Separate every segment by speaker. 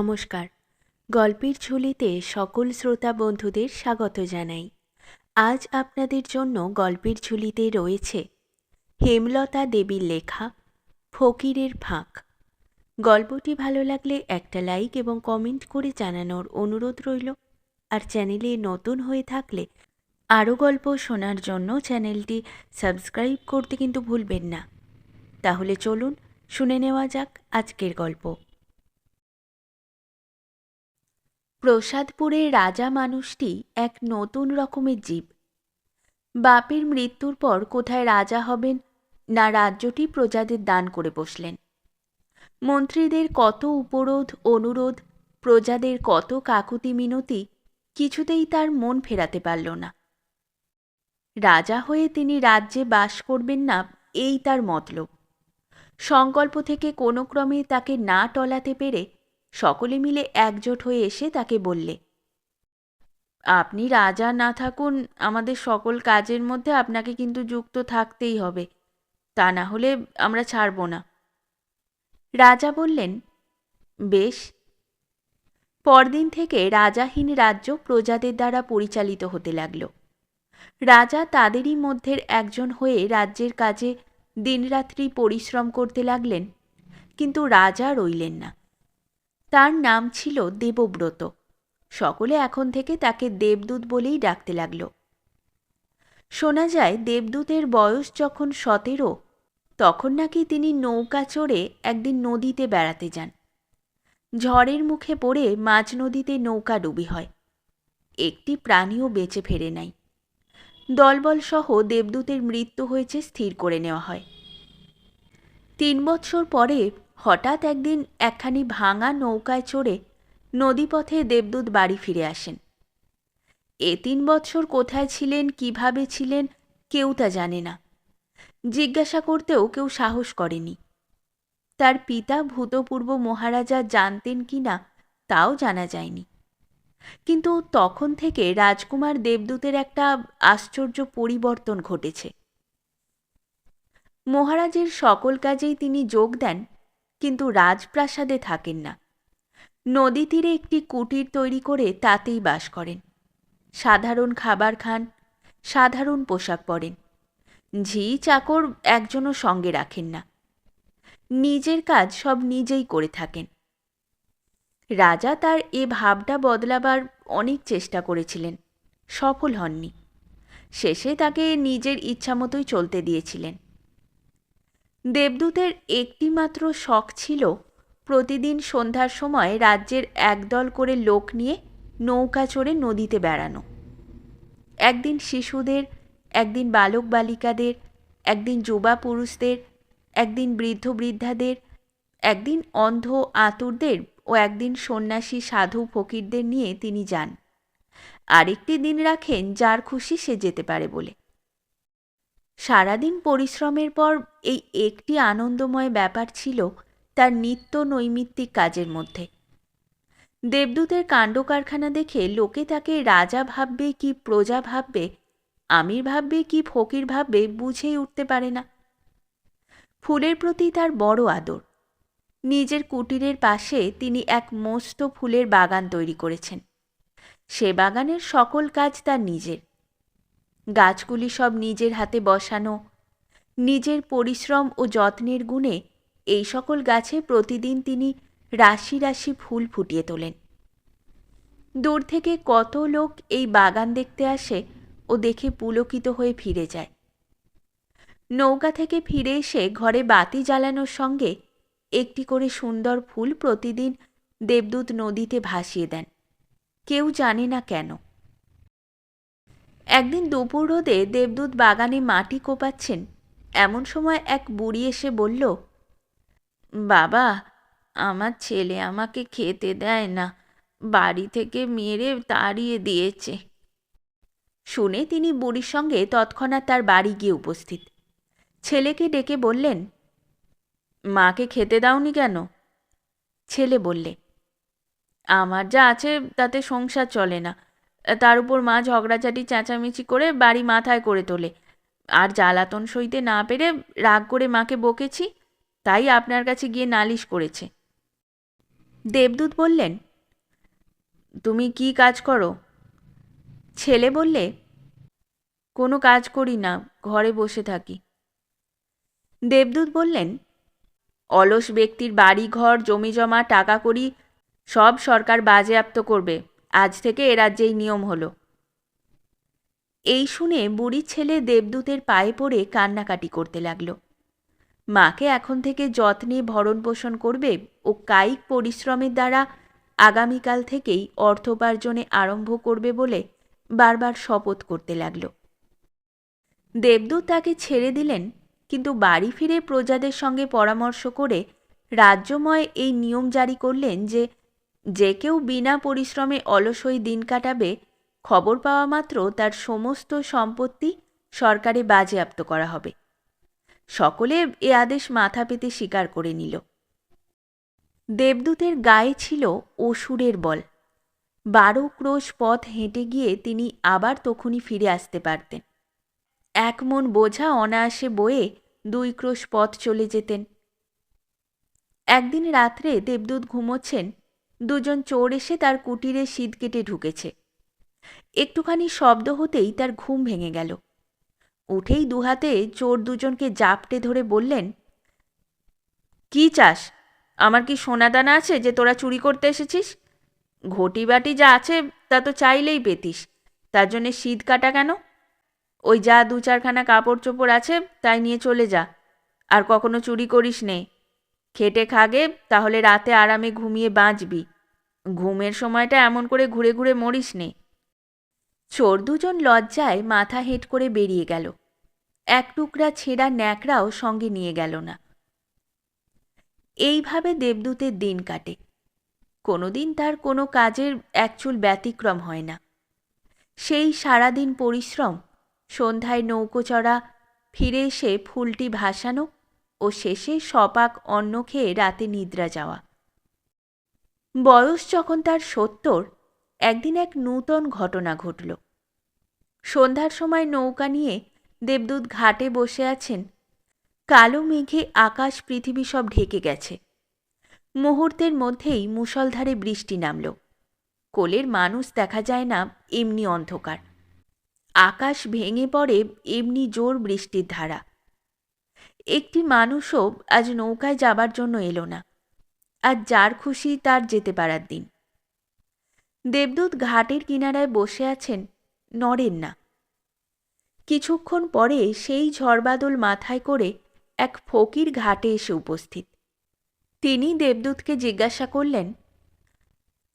Speaker 1: নমস্কার। গল্পের ঝুলিতে সকল শ্রোতা বন্ধুদের স্বাগত জানাই। আজ আপনাদের জন্য গল্পের ঝুলিতে রয়েছে হেমলতা দেবীর লেখা ফকিরের ফাঁক। গল্পটি ভালো লাগলে একটা লাইক এবং কমেন্ট করে জানানোর অনুরোধ রইল। আর চ্যানেলে নতুন হয়ে থাকলে আরও গল্প শোনার জন্য চ্যানেলটি সাবস্ক্রাইব করতে কিন্তু ভুলবেন না। তাহলে চলুন শুনে নেওয়া যাক আজকের গল্প। প্রসাদপুরের রাজা মানুষটি এক নতুন রকমের জীব। বাপের মৃত্যুর পর কোথায় রাজা হবেন না রাজ্যটি প্রজাদের দান করে বসলেন। মন্ত্রীদের কত উপরোধ, অনুরোধ, প্রজাদের কত কাকুতি মিনতি কিছুতেই তার মন ফেরাতে পারল না। রাজা হয়ে তিনি রাজ্যে বাস করবেন না, এই তার মতলব। সংকল্প থেকে কোনো ক্রমে তাকে না টলাতে পেরে সকলে মিলে একজোট হয়ে এসে তাকে বললে, আপনি রাজা না থাকুন, আমাদের সকল কাজের মধ্যে আপনাকে কিন্তু যুক্ত থাকতেই হবে। তা না হলে আমরা ছাড়ব না। রাজা বললেন, বেশ। পরদিন থেকে রাজাহীন রাজ্য প্রজাদের দ্বারা পরিচালিত হতে লাগল। রাজা তাদেরই মধ্যের একজন হয়ে রাজ্যের কাজে দিনরাত্রি পরিশ্রম করতে লাগলেন, কিন্তু রাজা রইলেন না। তার নাম ছিল দেবব্রত। সকলে এখন থেকে তাকে দেবদূত বলেই ডাকতে লাগল। শোনা যায়, দেবদূতের বয়স যখন সতেরো, তখন নাকি তিনি নৌকা চড়ে একদিন নদীতে বেড়াতে যান। ঝড়ের মুখে পড়ে মাঝ নদীতে নৌকা ডুবি হয়। একটি প্রাণীও বেঁচে ফেরে নাই। দলবলসহ দেবদূতের মৃত্যু হয়েছে স্থির করে নেওয়া হয়। তিন বৎসর পরে হঠাৎ একদিন একখানি ভাঙা নৌকায় চড়ে নদীপথে দেবদূত বাড়ি ফিরে আসেন। এ তিন বৎসর কোথায় ছিলেন, কীভাবে ছিলেন, কেউ তা জানে না। জিজ্ঞাসা করতেও কেউ সাহস করেনি। তার পিতা ভূতপূর্ব মহারাজা জানতেন কি না, তাও জানা যায়নি। কিন্তু তখন থেকে রাজকুমার দেবদূতের একটা আশ্চর্য পরিবর্তন ঘটেছে। মহারাজের সকল কাজেই তিনি যোগ দেন কিন্তু রাজপ্রাসাদে থাকেন না। নদী তীরে একটি কুটির তৈরি করে তাতেই বাস করেন। সাধারণ খাবার খান, সাধারণ পোশাক পরেন। ঝি চাকর একজনও সঙ্গে রাখেন না। নিজের কাজ সব নিজেই করে থাকেন। রাজা তার এ ভাবটা বদলাবার অনেক চেষ্টা করেছিলেন, সফল হননি। শেষে তাকে নিজের ইচ্ছামতোই চলতে দিয়েছিলেন। দেবদূতের একটিমাত্র শখ ছিল প্রতিদিন সন্ধ্যার সময় রাজ্যের একদল করে লোক নিয়ে নৌকা চড়ে নদীতে বেড়ানো। একদিন শিশুদের, একদিন বালক বালিকাদের একদিন যুবা পুরুষদের, একদিন বৃদ্ধ বৃদ্ধাদের, একদিন অন্ধ আতুরদের ও একদিন সন্ন্যাসী সাধু ফকিরদের নিয়ে তিনি যান। আরেকটি দিন রাখেন যার খুশি সে যেতে পারে বলে। সারাদিন পরিশ্রমের পর এই একটি আনন্দময় ব্যাপার ছিল তার নিত্য নৈমিত্তিক কাজের মধ্যে। দেবদূতের কাণ্ড কারখানা দেখে লোকে তাকে রাজা ভাববে কি প্রজা ভাববে, আমির ভাববে কি ফকির ভাববে বুঝেই উঠতে পারে না। ফুলের প্রতি তার বড় আদর। নিজের কুটিরের পাশে তিনি এক মস্ত ফুলের বাগান তৈরি করেছেন। সে বাগানের সকল কাজ তার নিজের। গাছগুলি সব নিজের হাতে বসানো। নিজের পরিশ্রম ও যত্নের গুণে এই সকল গাছে প্রতিদিন তিনি রাশি রাশি ফুল ফুটিয়ে তোলেন। দূর থেকে কত লোক এই বাগান দেখতে আসে ও দেখে পুলকিত হয়ে ফিরে যায়। নৌকা থেকে ফিরে এসে ঘরে বাতি জ্বালানোর সঙ্গে একটি করে সুন্দর ফুল প্রতিদিন দেবদূত নদীতে ভাসিয়ে দেন। কেউ জানে না কেন। একদিন দুপুর রোদে দেবদূত বাগানে মাটি কোপাচ্ছেন। এমন সময় এক বুড়ি এসে বলল, বাবা, আমার ছেলে আমাকে খেতে দেয় না, বাড়ি থেকে মেরে তাড়িয়ে দিয়েছে। শুনে তিনি বুড়ির সঙ্গে তৎক্ষণাৎ তার বাড়ি গিয়ে উপস্থিত। ছেলেকে ডেকে বললেন, মাকে খেতে দাওনি কেন? ছেলে বললে, আমার যা আছে তাতে সংসার চলে না তার উপর মা ঝগড়াঝাটি, চেঁচামেচি করে বাড়ি মাথায় করে তোলে। আর জ্বালাতন সইতে না পেরে রাগ করে মাকে বকেছি, তাই আপনার কাছে গিয়ে নালিশ করেছে। দেবদূত বললেন, তুমি কি কাজ করো? ছেলে বললে, কোনো কাজ করি না, ঘরে বসে থাকি। দেবদূত বললেন, অলস ব্যক্তির বাড়ি ঘর জমি জমা টাকা করি সব সরকার বাজেয়াপ্ত করবে। আজ থেকে এ রাজ্যেই নিয়ম হলো। এই শুনে বুড়ির ছেলে দেবদূতের পায়ে পড়ে কান্নাকাটি করতে লাগল। মাকে এখন থেকে যত্নে ভরণ পোষণ করবে ও কায়িক পরিশ্রমের দ্বারা আগামীকাল থেকেই অর্থোপার্জনে আরম্ভ করবে বলে বারবার শপথ করতে লাগল। দেবদূত তাকে ছেড়ে দিলেন, কিন্তু বাড়ি ফিরে প্রজাদের সঙ্গে পরামর্শ করে রাজ্যময় এই নিয়ম জারি করলেন যে যে কেউ বিনা পরিশ্রমে অলসই দিন কাটাবে, খবর পাওয়া মাত্র তার সমস্ত সম্পত্তি সরকারে বাজেয়াপ্ত করা হবে। সকলে এ আদেশ মাথা পেতে স্বীকার করে নিল। দেবদূতের গায়ে ছিল অসুরের বল। বারো ক্রোশ পথ হেঁটে গিয়ে তিনি আবার তখনই ফিরে আসতে পারতেন। এক মন বোঝা অনায়াসে বয়ে দুই ক্রোশ পথ চলে যেতেন। একদিন রাত্রে দেবদূত ঘুমোচ্ছেন দুজন চোর এসে তার কুটিরে শীত কেটে ঢুকেছে। একটুখানি শব্দ হতেই তার ঘুম ভেঙে গেল। উঠেই দুহাতে চোর দুজনকে জাপটে ধরে বললেন, কি চাস? আমার কি সোনাদানা আছে যে তোরা চুরি করতে এসেছিস? ঘটি বাটি যা আছে তা তো চাইলেই পেতিস। তার জন্যে শীত কাটা কেন? ওই যা দু চারখানা কাপড় চোপড় আছে তাই নিয়ে চলে যা। আর কখনো চুরি করিস নে। খেটে খাগে, তাহলে রাতে আরামে ঘুমিয়ে বাঁচবি। ঘুমের সময়টা এমন করে ঘুরে ঘুরে মরিস নে। চোর দুজন লজ্জায় মাথা হেঁট করে বেরিয়ে গেল। এক টুকরা ছেঁড়া ন্যাকড়াও সঙ্গে নিয়ে গেল না। এইভাবে দেবদূতের দিন কাটে। কোনোদিন তার কোনো কাজের একচুল ব্যতিক্রম হয় না। সেই সারাদিন পরিশ্রম, সন্ধ্যায় নৌকো চড়া, ফিরে এসে ফুলটি ভাসানো ও শেষে সপাক অন্ন খেয়ে রাতে নিদ্রা যাওয়া। বয়স যখন তার সত্তর, একদিন এক নূতন ঘটনা ঘটল। সন্ধ্যার সময় নৌকা নিয়ে দেবদূত ঘাটে বসে আছেন। কালো মেঘে আকাশ, পৃথিবী সব ঢেকে গেছে। মুহূর্তের মধ্যেই মুষলধারে বৃষ্টি নামল। কোলের মানুষ দেখা যায় না, এমনি অন্ধকার। আকাশ ভেঙে পড়ে, এমনি জোর বৃষ্টির ধারা। একটি মানুষও আজ নৌকায় যাবার জন্য এলো না, আর যার খুশি তার যেতে পারার দিন। দেবদূত ঘাটের কিনারায় বসে আছেন, নড়েন না। কিছুক্ষণ পরে সেই ঝড়বাদল মাথায় করে এক ফকির ঘাটে এসে উপস্থিত। তিনি দেবদূতকে জিজ্ঞাসা করলেন,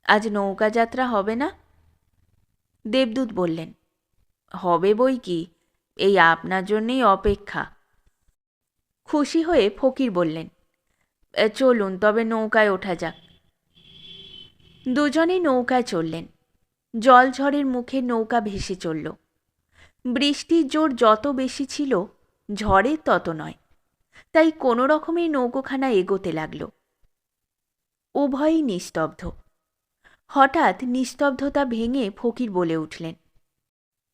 Speaker 1: আজ নৌকা যাত্রা হবে না? দেবদূত বললেন, হবে বই কি? এই আপনার জন্যেই অপেক্ষা। খুশি হয়ে ফকির বললেন চলুন, তবে নৌকায় ওঠা যাক। দুজনেই নৌকায় চললেন জল ঝড়ের মুখে নৌকা ভেসে চলল। বৃষ্টির জোর যত বেশি ছিল, ঝড়ের তত নয়। তাই কোনো রকমেই নৌকোখানা এগোতে লাগল। উভয়ই নিস্তব্ধ। হঠাৎ নিস্তব্ধতা ভেঙে ফকির বলে উঠলেন,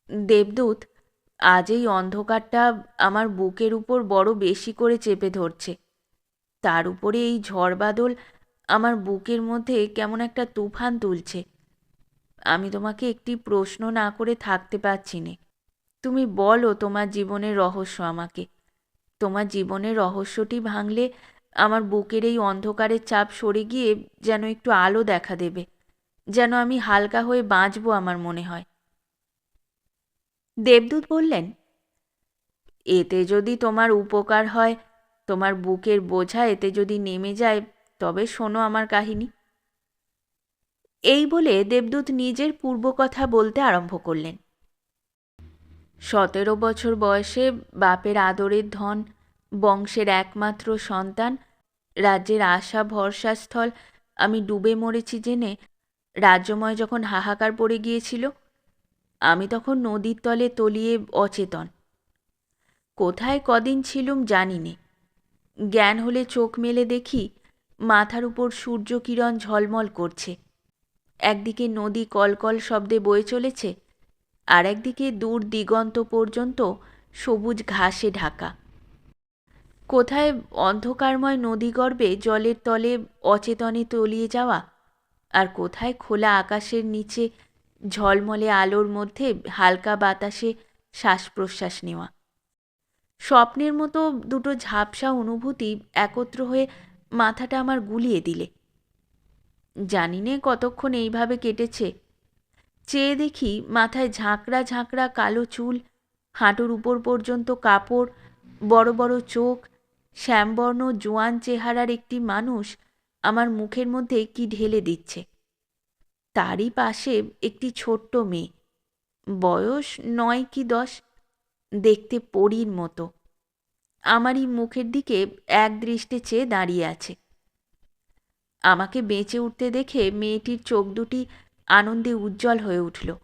Speaker 1: দেবদূত আজ এই অন্ধকারটা আমার বুকের উপর বড় বেশি করে চেপে ধরছে। তার উপরে এই ঝড় বাদল আমার বুকের মধ্যে কেমন একটা তুফান তুলছে। আমি তোমাকে একটি প্রশ্ন না করে থাকতে পারছি নে। তুমি বলো তোমার জীবনের রহস্য আমাকে। তোমার জীবনের রহস্যটি ভাঙলে আমার বুকের এই অন্ধকারের চাপ সরে গিয়ে যেন একটু আলো দেখা দেবে। যেন আমি হালকা হয়ে বাঁচবো আমার মনে হয়। দেবদূত বললেন, এতে যদি তোমার উপকার হয়, তোমার বুকের বোঝা এতে যদি নেমে যায়, তবে শোনো আমার কাহিনী এই বলে দেবদূত নিজের পূর্বকথা বলতে আরম্ভ করলেন। সতেরো বছর বয়সে বাপের আদরের ধন, বংশের একমাত্র সন্তান, রাজ্যের আশা ভরসাস্থল, আমি ডুবে মরেছি জেনে রাজ্যময় যখন হাহাকার পড়ে গিয়েছিল আমি তখন নদীর তলে তলিয়ে অচেতন। কোথায় কদিন ছিলুম জানি নে জ্ঞান হলে চোখ মেলে দেখি মাথার উপর সূর্য কিরণ ঝলমল করছে। একদিকে নদী কলকল শব্দে বয়ে চলেছে আর একদিকে দূর দিগন্ত পর্যন্ত সবুজ ঘাসে ঢাকা। কোথায় অন্ধকারময় নদী নদীগর্ভে জলের তলে অচেতনে তলিয়ে যাওয়া, আর কোথায় খোলা আকাশের নিচে ঝলমলে আলোর মধ্যে হালকা বাতাসে শ্বাস প্রশ্বাস নেওয়া। স্বপ্নের মতো দুটো ঝাপসা অনুভূতি একত্র হয়ে মাথাটা আমার গুলিয়ে দিলে। জানি নে কতক্ষণ এইভাবে কেটেছে। চেয়ে দেখি মাথায় ঝাঁকড়া ঝাঁকড়া কালো চুল, হাঁটুর উপর পর্যন্ত কাপড়, বড় বড় চোখ, শ্যামবর্ণ জোয়ান চেহারার একটি মানুষ আমার মুখের মধ্যে কি ঢেলে দিচ্ছে। তারই পাশে একটি ছোট্ট মেয়ে। বয়স নয় কি দশ? দেখতে পরীর মতো। আমারই মুখের দিকে এক দৃষ্টে চেয়ে দাঁড়িয়ে আছে। আমাকে বেঁচে উঠতে দেখে মেয়েটির চোখ দুটি আনন্দে উজ্জ্বল হয়ে উঠল।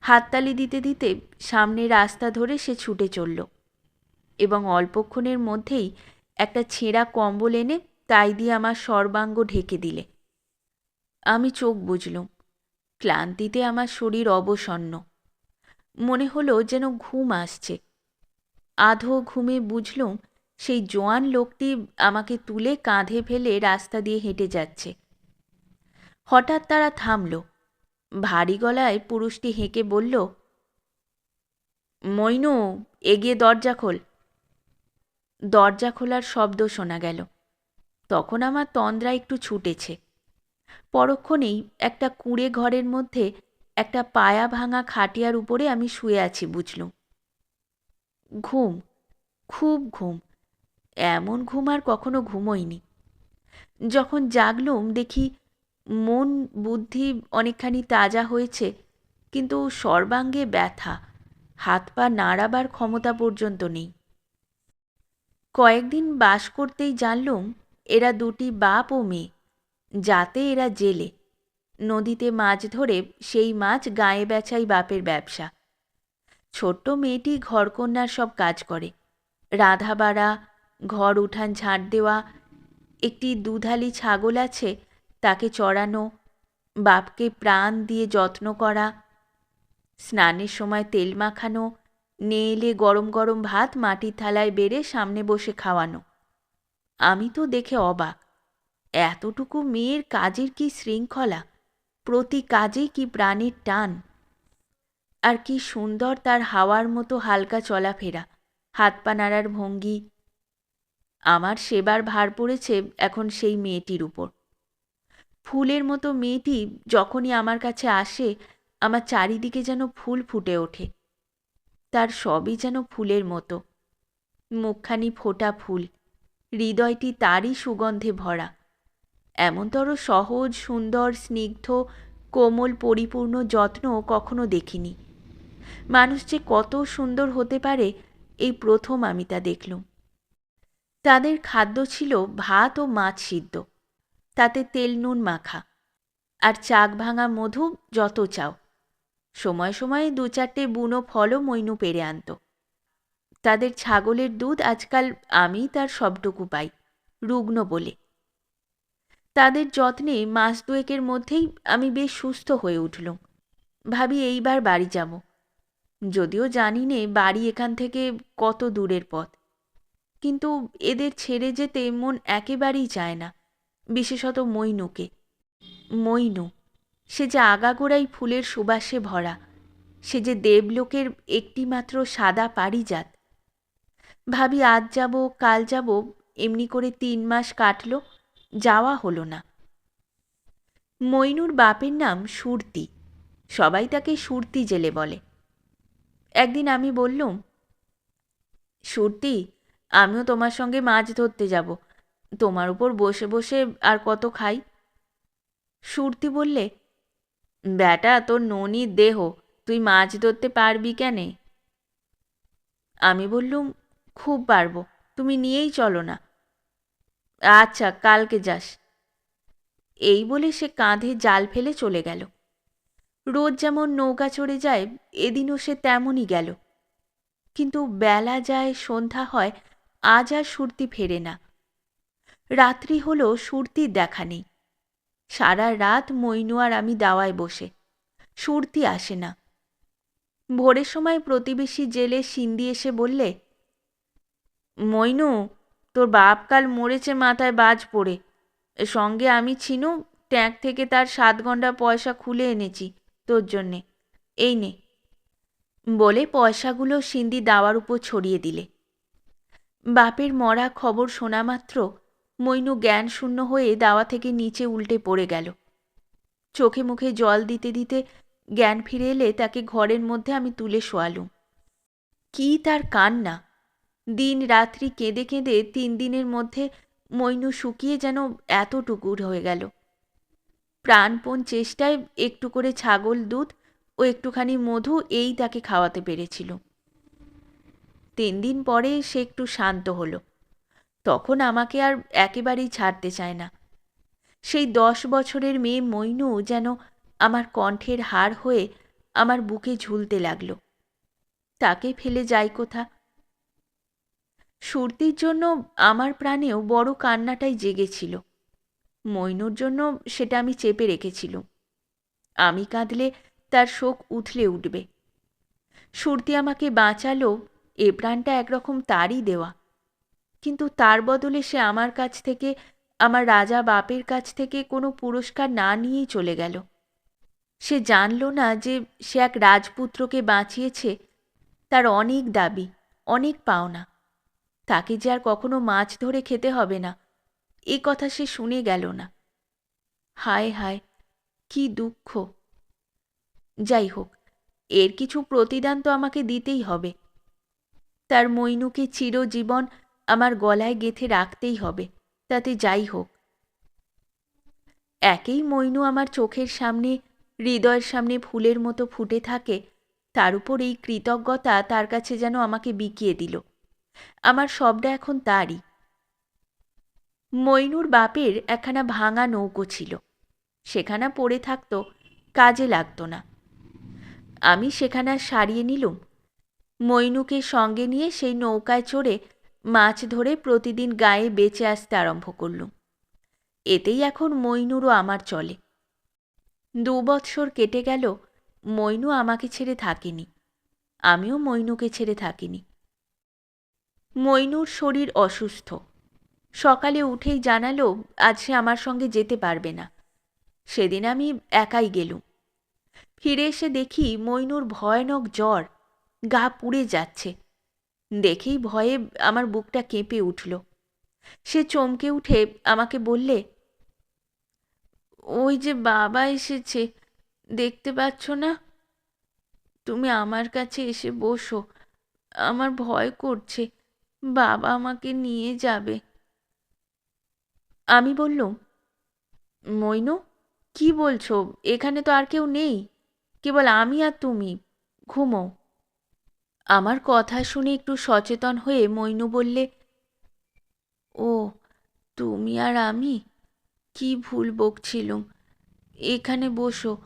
Speaker 1: হাততালি দিতে দিতে সামনে রাস্তা ধরে সে ছুটে চলল এবং অল্পক্ষণের মধ্যেই একটা ছেঁড়া কম্বল এনে তাই দিয়ে আমার সর্বাঙ্গ ঢেকে দিলে। আমি চোখ বুঝলুম ক্লান্তিতে আমার শরীর অবসন্ন। মনে হলো যেন ঘুম আসছে। আধো ঘুমে বুঝলুম সেই জোয়ান লোকটি আমাকে তুলে কাঁধে ফেলে রাস্তা দিয়ে হেঁটে যাচ্ছে। হঠাৎ তারা থামল। ভারী গলায় পুরুষটি হেঁকে বলল, মইনু, এগিয়ে দরজা খোল। দরজা খোলার শব্দ শোনা গেল। তখন আমার তন্দ্রা একটু ছুটেছে। পরক্ষণেই একটা কুঁড়ে ঘরের মধ্যে একটা পায়া ভাঙা খাটিয়ার উপরে আমি শুয়ে আছি, বুঝলুম। ঘুম, খুব ঘুম। এমন ঘুম আর কখনো ঘুমোইনি। যখন জাগলুম, দেখি মন বুদ্ধি অনেকখানি তাজা হয়েছে, কিন্তু সর্বাঙ্গে ব্যথা, হাত পা নাড়াবার ক্ষমতা পর্যন্ত নেই। কয়েকদিন বাস করতেই জানলুম, এরা দুটি বাপ ও মেয়ে। যাতে এরা জেলে। নদীতে মাছ ধরে সেই মাছ গায়ে বেচাই বাপের ব্যবসা। ছোট্ট মেয়েটি ঘরকন্যার সব কাজ করে। রাধা বাড়া ঘর উঠান ঝাঁট দেওয়া, একটি দুধালি ছাগল আছে, তাকে চড়ানো, বাপকে প্রাণ দিয়ে যত্ন করা, স্নানের সময় তেল মাখানো, নেলে গরম গরম ভাত মাটির থালায় বেড়ে সামনে বসে খাওয়ানো। আমি তো দেখে অবাক। এতটুকু মেয়ের কাজের কি শৃঙ্খলা? প্রতি কাজেই কি প্রাণীর টান? আর কি সুন্দর তার হাওয়ার মতো হালকা চলাফেরা, হাত পা নাড়ার ভঙ্গি। আমার সেবার ভার পড়েছে এখন সেই মেয়েটির উপর। ফুলের মতো মেয়েটি যখনই আমার কাছে আসে, আমার চারিদিকে যেন ফুল ফুটে ওঠে। তার সবই যেন ফুলের মতো। মুখখানি ফোটা ফুল। হৃদয়টি তারই সুগন্ধে ভরা। এমনতর সহজ, সুন্দর, স্নিগ্ধ, কোমল, পরিপূর্ণ যত্ন কখনো দেখিনি। মানুষ যে কত সুন্দর হতে পারে, এই প্রথম আমি তা দেখলুম। তাদের খাদ্য ছিল ভাত ও মাছ সিদ্ধ। তাতে তেল, নুন মাখা। আর চাক ভাঙা মধু, যত চাও। সময় সময়ে দু চারটে বুনো ফলও মইনু পেরে আনত। তাদের ছাগলের দুধ আজকাল আমি তার সবটুকু পাই, রুগ্ন বলে। তাদের যত্নে মাস দুয়েকের মধ্যেই আমি বেশ সুস্থ হয়ে উঠলুম। ভাবি এইবার বাড়ি যাব। যদিও জানি নে বাড়ি এখান থেকে কত দূরের পথ। কিন্তু এদের ছেড়ে যেতে মন একেবারেই চায় না, বিশেষত মইনুকে মইনু সে যে আগাগোড়াই ফুলের সুবাসে ভরা, সে যে দেবলোকের একটিমাত্র সাদা পারিজাত। ভাবি আজ যাব, কাল যাব, এমনি করে তিন মাস কাটল যাওয়া হলো না। মইনুর বাপের নাম সুরতি। সবাই তাকে সুরতি জেলে বলে। একদিন আমি বললুম, সুরতি, আমিও তোমার সঙ্গে মাছ ধরতে যাব। তোমার উপর বসে বসে আর কত খাই? সুরতি বললে, ব্যাটা, তোর ননির দেহ, তুই মাছ ধরতে পারবি কেনে? আমি বললুম, খুব পারব, তুমি নিয়েই চলো না। আচ্ছা কালকে যাস। এই বলে সে কাঁধে জাল ফেলে চলে গেল। রোজ যেমন নৌকা চড়ে যায়, এদিনও সে তেমনই গেল। কিন্তু বেলা যায়, সন্ধ্যা হয়, আজ আর সুরতি ফেরে না। রাত্রি হলো, সুরতির দেখা নেই। সারা রাত মইনু আর আমি দাওয়ায় বসে, সুরতি আসে না। ভোরের সময় প্রতিবেশী জেলে সিন্দি এসে বললে, মইনু তোর বাপ কাল মরেছে মাথায় বাজ পড়ে। সঙ্গে আমি ছিনু ট্যাঙ্ক থেকে তার সাত ঘণ্টা পয়সা খুলে এনেছি তোর জন্যে। এই নে। বলে পয়সাগুলো সিন্দি দাওয়ার উপর ছড়িয়ে দিলে। বাপের মরা খবর শোনা মাত্র মইনু জ্ঞান শূন্য হয়ে দাওয়া থেকে নিচে উল্টে পড়ে গেল। চোখে মুখে জল দিতে দিতে জ্ঞান ফিরে এলে তাকে ঘরের মধ্যে আমি তুলে শোয়ালুম। কি তার কান্না! দিন রাত্রি কেঁদে কেঁদে তিন দিনের মধ্যে মইনু শুকিয়ে যেন এতটুকুর হয়ে গেল। প্রাণপণ চেষ্টায় একটু করে ছাগল, দুধ ও একটুখানি মধু এই তাকে খাওয়াতে পেরেছিল। তিন দিন পরে সে একটু শান্ত হলো। তখন আমাকে আর একেবারেই ছাড়তে চায় না। সেই দশ বছরের মেয়ে মইনু যেন আমার কণ্ঠের হার হয়ে আমার বুকে ঝুলতে লাগল। তাকে ফেলে যাই কোথা? সুরতির জন্য আমার প্রাণেও বড় কান্নাটাই জেগেছিল। মইনুর জন্য সেটা আমি চেপে রেখেছিল আমি কাঁদলে তার শোক উথলে উঠবে। সুরতি আমাকে বাঁচালো এ প্রাণটা একরকম তারই দেওয়া। কিন্তু তার বদলে সে আমার কাছ থেকে, আমার রাজা বাপের কাছ থেকে কোনো পুরস্কার না নিয়েই চলে গেল। সে জানল না যে সে এক রাজপুত্রকে বাঁচিয়েছে, তার অনেক দাবি, অনেক পাওনা। তাকে যে আর কখনো মাছ ধরে খেতে হবে না। এ কথা সে শুনে গেল না। হায় হায়, কি দুঃখ। যাই হোক, এর কিছু প্রতিদান তো আমাকে দিতেই হবে। তার মইনুকে চিরজীবন আমার গলায় গেঁথে রাখতেই হবে। তাতে যাই হোক। একেই মইনু আমার চোখের সামনে, হৃদয়ের সামনে ফুলের মতো ফুটে থাকে, তার উপর এই কৃতজ্ঞতা তার কাছে যেন আমাকে বিকিয়ে দিল। আমার সবটা এখন তারই। মইনুর বাপের একখানা ভাঙা নৌকো ছিল। সেখানা পড়ে থাকতো, কাজে লাগতো না। আমি সেখানা সারিয়ে নিলুম। মইনুকে সঙ্গে নিয়ে সেই নৌকায় চড়ে মাছ ধরে প্রতিদিন গায়ে বেঁচে আসতে আরম্ভ করলুম। এতেই এখন মইনুরও আমার চলে। দু বৎসর কেটে গেল, মইনু আমাকে ছেড়ে থাকেনি। আমিও মইনুকে ছেড়ে থাকিনি। মইনুর শরীর অসুস্থ। সকালে উঠেই জানালো, আজ সে আমার সঙ্গে যেতে পারবে না। সেদিন আমি একাই গেলুম। ফিরে এসে দেখি মইনুর ভয়ানক জ্বর, গা পুড়ে যাচ্ছে। দেখেই ভয়ে আমার বুকটা কেঁপে উঠল। সে চমকে উঠে আমাকে বললে, ওই যে বাবা এসেছে, দেখতে পাচ্ছ না? তুমি আমার কাছে এসে বসো, আমার ভয় করছে। বাবা আমাকে নিয়ে যাবে। আমি বললুম, মইনু, কি বলছো? এখানে তো আর কেউ নেই। কেবল আমি আর তুমি। ঘুমো। আমার কথা শুনে একটু সচেতন হয়ে মইনু বললে, ও, তুমি আর আমি? কি ভুল বকছিলুম। এখানে বসো।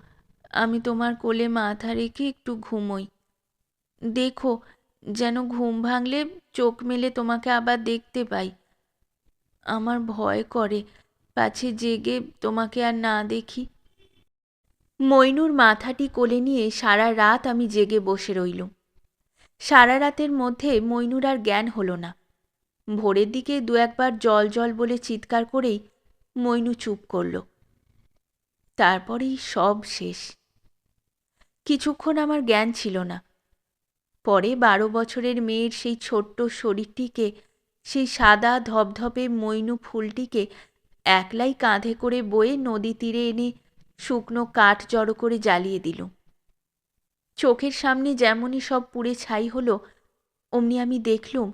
Speaker 1: আমি তোমার কোলে মাথা রেখে একটু ঘুমোই। দেখো যেন ঘুম ভাঙলে চোখ মেলে তোমাকে আবার দেখতে পাই। আমার ভয় করে, পাছে জেগে তোমাকে আর না দেখি। মইনুর মাথাটি কোলে নিয়ে সারা রাত আমি জেগে বসে রইলুম। সারা রাতের মধ্যে মইনুর আর জ্ঞান হলো না। ভোরের দিকে দু একবার জল জল বলে চিৎকার করেই মইনু চুপ করল। তারপরেই সব শেষ। কিছুক্ষণ আমার জ্ঞান ছিল না। পরে বারো বছরের মেয়ের সেই ছোট্ট শরীরটিকে, সেই সাদা ধপধপে মইনু ফুলটিকে একলাই কাঁধে করে বয়ে নদী তীরে এনে শুকনো কাঠ জড়ো করে জ্বালিয়ে দিল। চোখের সামনে যেমনই সব পুড়ে ছাই হলো, অমনি আমি দেখলুম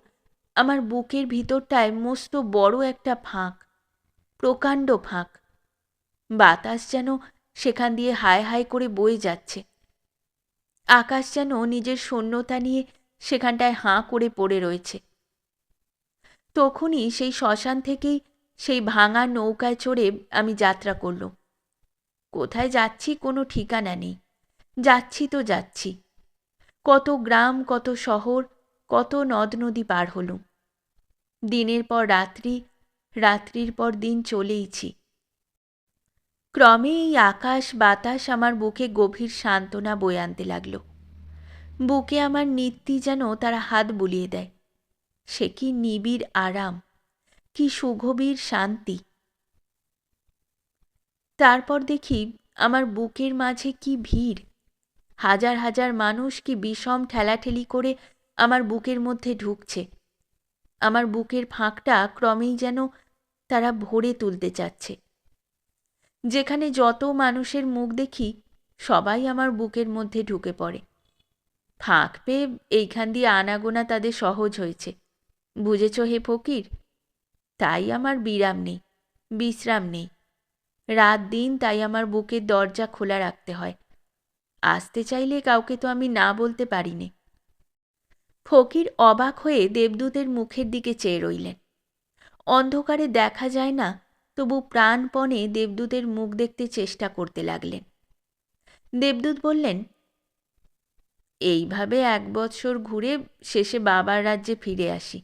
Speaker 1: আমার বুকের ভিতরটায় মস্ত বড় একটা ফাঁক, প্রকাণ্ড ফাঁক। বাতাস যেন সেখান দিয়ে হায় হায় করে বয়ে যাচ্ছে। আকাশ যেন নিজের শূন্যতা নিয়ে সেখানটায় হাঁ করে পড়ে রয়েছে। তখনই সেই শ্মশান থেকেই সেই ভাঙা নৌকায় চড়ে আমি যাত্রা করলুম। কোথায় যাচ্ছি কোনো ঠিকানা নেই। যাচ্ছি তো যাচ্ছি। কত গ্রাম, কত শহর, কত নদ নদী পার হলুম। দিনের পর রাত্রি, রাত্রির পর দিন চলেইছি। ক্রমে এই আকাশ বাতাস আমার বুকে গভীর সান্ত্বনা বয়ে আনতে লাগল। বুকে আমার নিত্যি যেন তারা হাত বুলিয়ে দেয়। সে কি নিবিড় আরাম, কি সুগভীর শান্তি। তারপর দেখি আমার বুকের মাঝে কি ভিড়। হাজার হাজার মানুষ কি বিষম ঠেলাঠেলি করে আমার বুকের মধ্যে ঢুকছে। আমার বুকের ফাঁকটা ক্রমেই যেন তারা ভরে তুলতে চাচ্ছে। যেখানে যত মানুষের মুখ দেখি, সবাই আমার বুকের মধ্যে ঢুকে পড়ে। ফাঁক পেয়ে এইখান দিয়ে আনাগোনা তাদের সহজ হয়েছে। বুঝেছ হে ফকির? তাই আমার বিরাম নেই, বিশ্রাম নেই। রাত দিন তাই আমার বুকের দরজা খোলা রাখতে হয়। আসতে চাইলে কাউকে তো আমি না বলতে পারি নে ফকির অবাক হয়ে দেবদূতের মুখের দিকে চেয়ে রইলেন। অন্ধকারে দেখা যায় না তবু প্রাণপণে দেবদূতের মুখ দেখতে চেষ্টা করতে লাগলেন। দেবদূত বললেন, এইভাবে এক বৎসর ঘুরে শেষে বাবার রাজ্যে ফিরে আসি।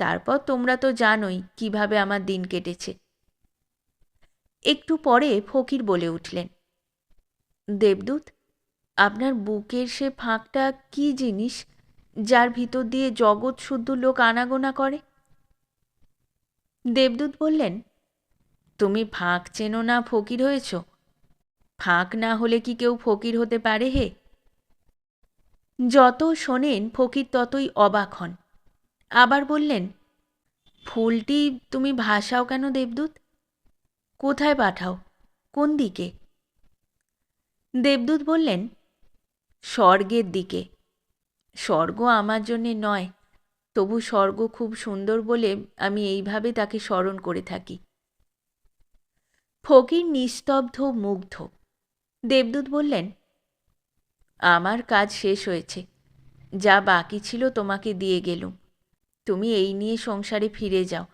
Speaker 1: তারপর তোমরা তো জানোই কীভাবে আমার দিন কেটেছে একটু পরে ফকির বলে উঠলেন, দেবদূত, আপনার বুকের সে ফাঁকটা কি জিনিস যার ভিতর দিয়ে জগৎ শুদ্ধ লোক আনাগোনা করে দেবদূত বললেন তুমি ফাঁক চেনো না ফকির হয়েছ? ফাঁক না হলে কি কেউ ফকির হতে পারে হে? যত শোনেন ফকির ততই অবাক হন। আবার বললেন, ফুলটি তুমি ভাসাও কেন দেবদূত? কোথায় পাঠাও? কোন দিকে? দেবদূত বললেন, স্বর্গের দিকে। স্বর্গ আমার জন্যে নয়, তবু স্বর্গ খুব সুন্দর বলে আমি এইভাবে তাকে স্মরণ করে থাকি। ফকির নিস্তব্ধ, মুগ্ধ। দেবদূত বললেন, আমার কাজ শেষ হয়েছে। যা বাকি ছিল তোমাকে দিয়ে গেলুম। তুমি এই নিয়ে সংসারে ফিরে যাও।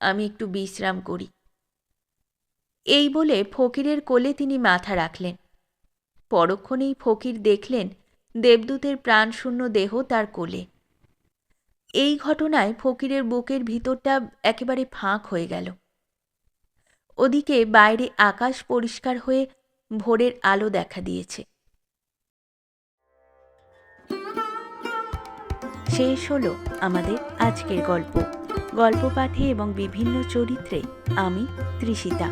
Speaker 1: আমি একটু বিশ্রাম করি। এই বলে ফকিরের কোলে তিনি মাথা রাখলেন। পরক্ষণেই ফকির দেখলেন দেবদূতের প্রাণশূন্য দেহ তার কোলে। এই ঘটনায় ফকিরের বুকের ভিতরটা একেবারে ফাঁক হয়ে গেল। ওদিকে বাইরে আকাশ পরিষ্কার হয়ে ভোরের আলো দেখা দিয়েছে। শেষ হলো আমাদের আজকের গল্প। গল্প পাঠে এবং বিভিন্ন চরিত্রে আমি তৃষিতা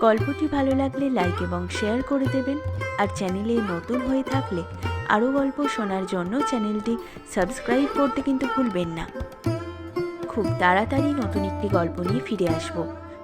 Speaker 1: গল্পটি ভালো লাগলে লাইক এবং শেয়ার করে দেবেন। আর চ্যানেলে নতুন হয়ে থাকলে আরও গল্প শোনার জন্য চ্যানেলটি সাবস্ক্রাইব করতে কিন্তু ভুলবেন না। খুব তাড়াতাড়ি নতুন একটি গল্প নিয়ে ফিরে আসব।